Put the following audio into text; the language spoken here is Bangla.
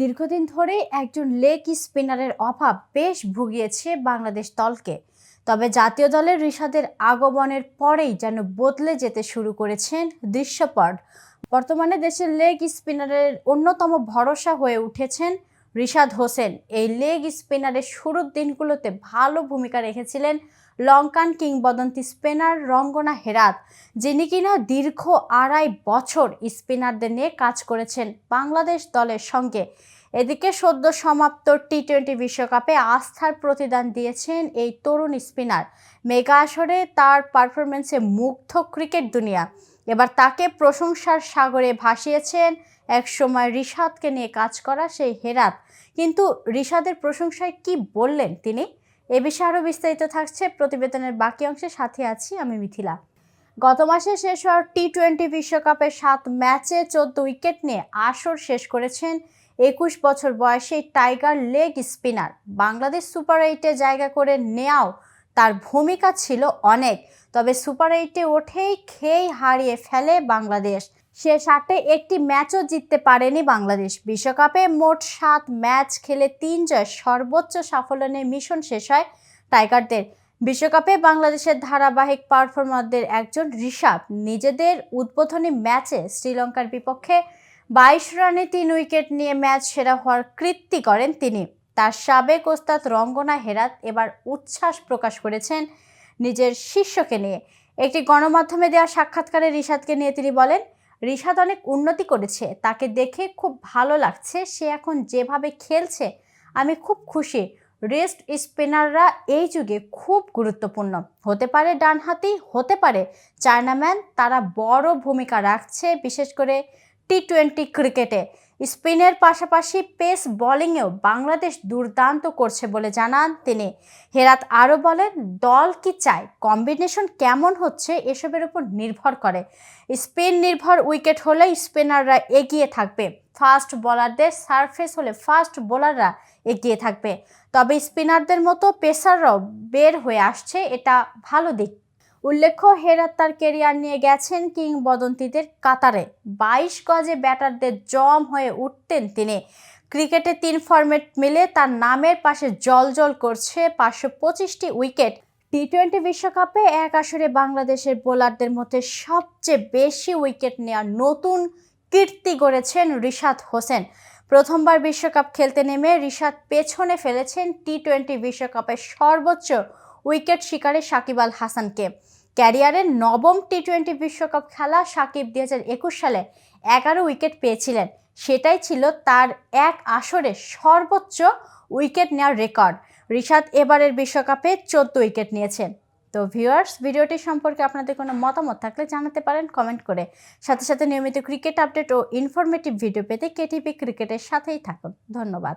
দীর্ঘদিন ধরে একজন লেগ স্পিনারের অভাব বেশ ভুগিয়েছে বাংলাদেশ দলকে। তবে জাতীয় দলের ঋষাদের আগমনের পরেই যেন বদলে যেতে শুরু করেছেন দৃশ্যপট। বর্তমানে দেশের লেগ স্পিনারের অন্যতম ভরসা হয়ে উঠেছেন রিশাদ হোসেন এই লেগ স্পিনারের শুরুর দিনগুলোতে ভালো ভূমিকা রেখেছিলেন লঙ্কান কিংবদন্তি স্পিনার রঙ্গনা হেরাত, যিনি কিনা দীর্ঘ আড়াই বছর স্পিনারদের নিয়ে কাজ করেছেন বাংলাদেশ দলের সঙ্গে। এদিকে সদ্য সমাপ্ত টি টোয়েন্টি বিশ্বকাপে আস্থার প্রতিদান দিয়েছেন এই তরুণ স্পিনার। মেগা আসরে তার পারফরমেন্সে মুগ্ধ ক্রিকেট দুনিয়া। এবার তাকে প্রশংসার সাগরে ভাসিয়েছেন এক সময় রিশাদকে নিয়ে কাজ করা সেই হেরাত। কিন্তু রিশাদের প্রশংসায় কি বললেন তিনি? এ বিষয়ে আরও বিস্তারিত থাকছে প্রতিবেদনের বাকি অংশে। সাথে আছি আমি মিথিলা। গত মাসে শেষ হওয়ার টি টোয়েন্টি বিশ্বকাপে সাত ম্যাচে চোদ্দ উইকেট নিয়ে আসর শেষ করেছেন একুশ বছর বয়সে tiger leg spinner Bangladesh super এইটে জায়গা করে নেওয়াও তার ভূমিকা ছিল অনেক, তবে সুপার এইটে ওঠেই খেয়েই হারিয়ে ফেলে বাংলাদেশ। শেষ আটে একটি ম্যাচও জিততে পারেনি বাংলাদেশ। বিশ্বকাপে মোট সাত ম্যাচ খেলে তিন জয় সর্বোচ্চ সাফল্য নিয়ে মিশন শেষ হয় টাইগারদের। বিশ্বকাপে বাংলাদেশের ধারাবাহিক পারফরমারদের একজন ঋষাভ নিজেদের উদ্বোধনী ম্যাচে শ্রীলঙ্কার বিপক্ষে বাইশ রানে তিন উইকেট নিয়ে ম্যাচ সেরা হওয়ার কৃত্তি করেন তিনি। তার সাবেক ওস্তাদ রঙ্গনা হেরাত এবার উচ্ছ্বাস প্রকাশ করেছেন নিজের শিষ্যকে নিয়ে। একটি গণমাধ্যমে দেওয়া সাক্ষাৎকারে রিশাদকে নিয়ে তিনি বলেন, রিশাদ অনেক উন্নতি করেছে, তাকে দেখে খুব ভালো লাগছে, সে এখন যেভাবে খেলছে, আমি খুব খুশি। রেস্ট স্পিনাররা এই যুগে খুব গুরুত্বপূর্ণ। হতে পারে ডানহাতি, হতে পারে চায়নাম্যান, তারা বড় ভূমিকা রাখছে, বিশেষ করে টি টোয়েন্টি ক্রিকেটে। স্পিনের পাশাপাশি পেস বোলিংয়েও বাংলাদেশ দুর্দান্ত করছে বলে জানান তিনি। হেরাত আরও বলেন, দল কি চায়? কম্বিনেশন কেমন হচ্ছে এসবের উপর নির্ভর করে। স্পিন নির্ভর উইকেট হলে স্পিনাররা এগিয়ে থাকবে। ফাস্ট বোলারদের সারফেস হলে ফাস্ট বোলাররা এগিয়ে থাকবে। তবে স্পিনারদের মতো পেসাররাও বের হয়ে আসছে, এটা ভালো দিক উল্লেখ্য, হেরাত তার কেরিয়ার নিয়ে গেছেন কিংবদন্তিদের কাতারে। বাইশ গজে ব্যাটারদের জম হয়ে উঠতেন তিনি। ক্রিকেটে তিন ফরম্যাট মিলে তার নামের পাশে জল করছে পাঁচশো পঁচিশটি উইকেট। টি টোয়েন্টি বিশ্বকাপে এক আসরে বাংলাদেশের বোলারদের মধ্যে সবচেয়ে বেশি উইকেট নেওয়ার নতুন কীর্তি গড়েছেন রিশাদ হোসেন। প্রথমবার বিশ্বকাপ খেলতে নেমে রিশাদ পেছনে ফেলেছেন টি টোয়েন্টি বিশ্বকাপের সর্বোচ্চ উইকেট শিকারে সাকিব আল হাসানকে। ক্যারিয়ারের নবম টি টোয়েন্টি বিশ্বকাপ খেলা সাকিব দুই হাজার একুশ সালে এগারো উইকেট পেয়েছিলেন। সেটাই ছিল তার এক আসরে সর্বোচ্চ উইকেট নেওয়ার রেকর্ড। রিশাদ এবারের বিশ্বকাপে চোদ্দ উইকেট নিয়েছেন তো ভিউয়ার্স, ভিডিওটি সম্পর্কে আপনাদের কোনো মতামত থাকলে জানাতে পারেন কমেন্ট করে। সাথে সাথে নিয়মিত ক্রিকেট আপডেট ও ইনফরমেটিভ ভিডিও পেতে কেটিপি ক্রিকেটের সাথেই থাকুন। ধন্যবাদ।